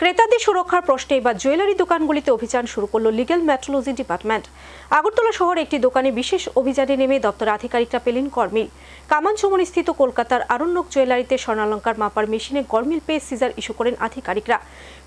ক্রেতাদের সুরক্ষার প্রশ্নে এবার জুয়েলারি দোকানগুলিতে অভিযান শুরু করল লিগ্যাল মেট্রোলজি ডিপার্টমেন্ট। আগরতলা শহরে একটি দোকানে বিশেষ অভিযানে নেমে দপ্তর আধিকারিকরা পেলেন গরমিল কামানচমন স্থিত কলকাতার আরণ্যক জুয়েলারিতে স্বর্ণালঙ্কার মাপার মেশিনে গরমিল পেয়ে সিজার ইস্যু করেন আধিকারিকরা।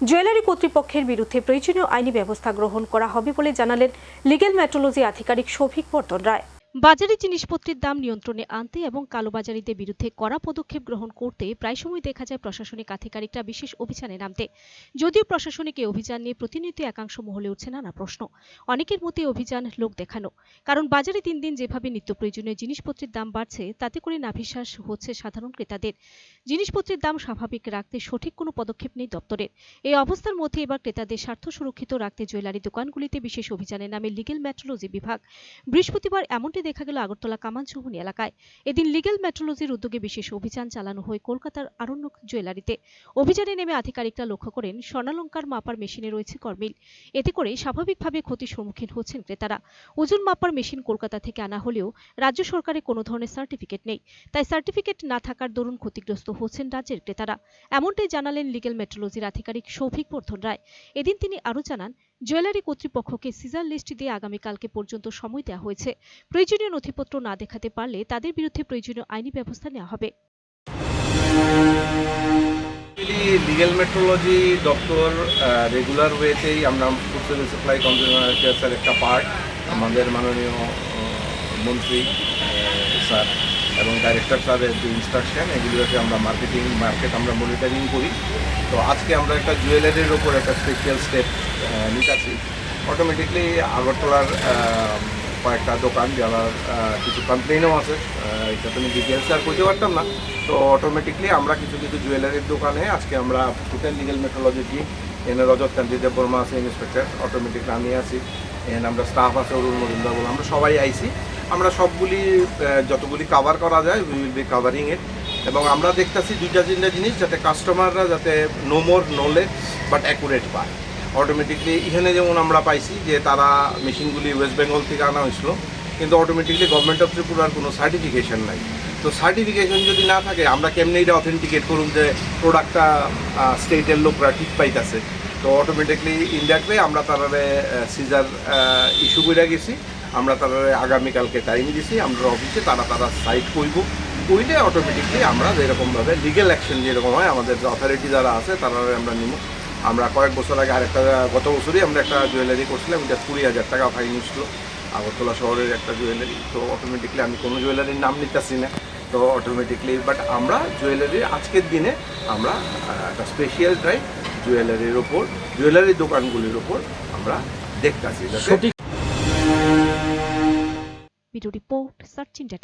জুয়েলারি কর্তৃপক্ষের বিরুদ্ধে প্রয়োজনীয় আইনি ব্যবস্থা গ্রহণ করা হবে বলে জানালেন লিগ্যাল মেট্রোলজি আধিকারিক সৌভিক বর্তন রায়। বাজারে জিনিসপত্রের দাম নিয়ন্ত্রণে আনতে এবং কালোবাজারিদের বিরুদ্ধে কড়া পদক্ষেপ গ্রহণ করতে প্রায় সময় দেখা যায় প্রশাসনিক আধিকারিকরা বিশেষ অভিযানে নামতে। যদিও প্রশাসনিক এই অভিযান নিয়ে প্রতিনিয়ত একাংশ মহলে উঠছে নানা প্রশ্ন। অনেকের মতে অভিযান লোক দেখানো। কারণ বাজারে দিন দিন যেভাবে নিত্য প্রয়োজনীয় জিনিসপত্রের দাম বাড়ছে, তাতে করে নাভিশ্বাস হচ্ছে সাধারণ ক্রেতাদের। জিনিসপত্রের দাম স্বাভাবিক রাখতে সঠিক কোনো পদক্ষেপ নেই দপ্তরের। এই অবস্থার মধ্যে এবার ক্রেতাদের স্বার্থ সুরক্ষিত রাখতে জুয়েলারি দোকানগুলিতে বিশেষ অভিযানে নামে লিগেল মেট্রোলজি বিভাগ। বৃহস্পতিবার এমনটি দেখা গেল আগরতলা কামানচৌহনি এলাকায়। এদিন লিগেল মেট্রোলজির উদ্যোগে বিশেষ অভিযান চালানো হয় কলকাতার আরণ্যক জুয়েলারিতে। অভিযানে নেমে আধিকারিকরা লক্ষ্য করেন, স্বর্ণালঙ্কার মাপার মেশিনে রয়েছে কর্মিল। এতে করে স্বাভাবিকভাবে ক্ষতির সম্মুখীন হচ্ছেন ক্রেতারা। ওজন মাপার মেশিন কলকাতা থেকে আনা হলেও রাজ্য সরকারের কোনো ধরনের সার্টিফিকেট নেই। তাই সার্টিফিকেট না থাকার দরুন ক্ষতিগ্রস্ত হচ্ছেন রাজ্যের ক্রেতারা। এমনটাই জানালেন লিগেল মেট্রোলজির আধিকারিক সৌভিক বর্ধন রায়। এদিন তিনি আরও জানান, জুয়েলারি কর্তৃপক্ষকে সিজার লিস্ট দিয়ে আগামীকালকে পর্যন্ত সময় দেওয়া হয়েছে। প্রয়োজনীয় নথিপত্র না দেখাতে পারলে তাদের বিরুদ্ধে প্রয়োজনীয় আইনি ব্যবস্থা নেওয়া হবে। লিগেল মেট্রোলজি দপ্তর রেগুলার ওয়েতেই আমরা ফুড সাপ্লাই কনজিউমার একটা পার্ট আমাদের মাননীয় মন্ত্রী স্যার এবং ডাইরেক্টর স্যারের যে ইনস্ট্রাকশন এগুলোকে আমরা মার্কেটিং মার্কেট আমরা মনিটারিং করি। তো আজকে আমরা একটা জুয়েলারির ওপর একটা স্পেশাল স্টেপ নিতেছি। অটোমেটিকলি আগরতলার আহ, কয়েকটা দোকান যারা কিছু কমপ্লেনও আছে এটা তুমি ডিটেলস আর করতে পারতাম না। তো অটোমেটিকলি আমরা কিছু কিছু জুয়েলারির দোকানে আজকে আমরা টোটাল লিগেল মেট্রোলজি টিম এনে রজত কান্তি দেব বর্মা আছে ইন্সপেক্টর অটোমেটিকলি আমি আছি। এন আমরা স্টাফ আছে, অরুণ মজুমদার আমরা সবাই আইছি। আমরা সবগুলি যতগুলি কাভার করা যায় we will be covering it এবং আমরা দেখতেছি দুইটা তিনটা জিনিস যাতে কাস্টমাররা যাতে no more knowledge but accurate পায়। অটোমেটিকলি এখানে যেমন আমরা পাইছি যে তারা মেশিনগুলি ওয়েস্ট বেঙ্গল থেকে আনা হয়েছিল, কিন্তু অটোমেটিকলি গভর্নমেন্ট অফ ত্রিপুরার কোনো সার্টিফিকেশন নাই। তো সার্টিফিকেশন যদি না থাকে, আমরা কেমনি এটা অথেন্টিকেট করুন যে প্রোডাক্টটা স্টেটের লোকরা ঠিক পাইতেছে? তো অটোমেটিকলি ইন্ডিয়াতে আমরা তারারে সিজার ইস্যু করে গেছি। আমরা তারারে আগামীকালকে টাইম দিছি, আমরা অফিসে তারা তারা সাইট করব কইলে অটোমেটিকলি আমরা যেরকমভাবে লিগেল অ্যাকশন যেরকম হয়, আমাদের অথরিটি যারা আছে তারা আমরা নিব আমরা কয়েক বছর আগে আরেকটা গত বছরই আমরা একটা জুয়েলারি করছিলাম এটা কুড়ি হাজার টাকা ফাইন ছিল। আগরতলা শহরের একটা জুয়েলারি তো অটোমেটিকলি আমি কোনো জুয়েলারির নাম নিতেছি না তো অটোমেটিকলি বাট আমরা জুয়েলারির আজকের দিনে আমরা একটা স্পেশাল ড্রাইভ জুয়েলারির ওপর জুয়েলারি দোকানগুলির ওপর আমরা দেখতেছি। যাতে ভিডিও রিপোর্ট সার্চ ইন্ডিয়া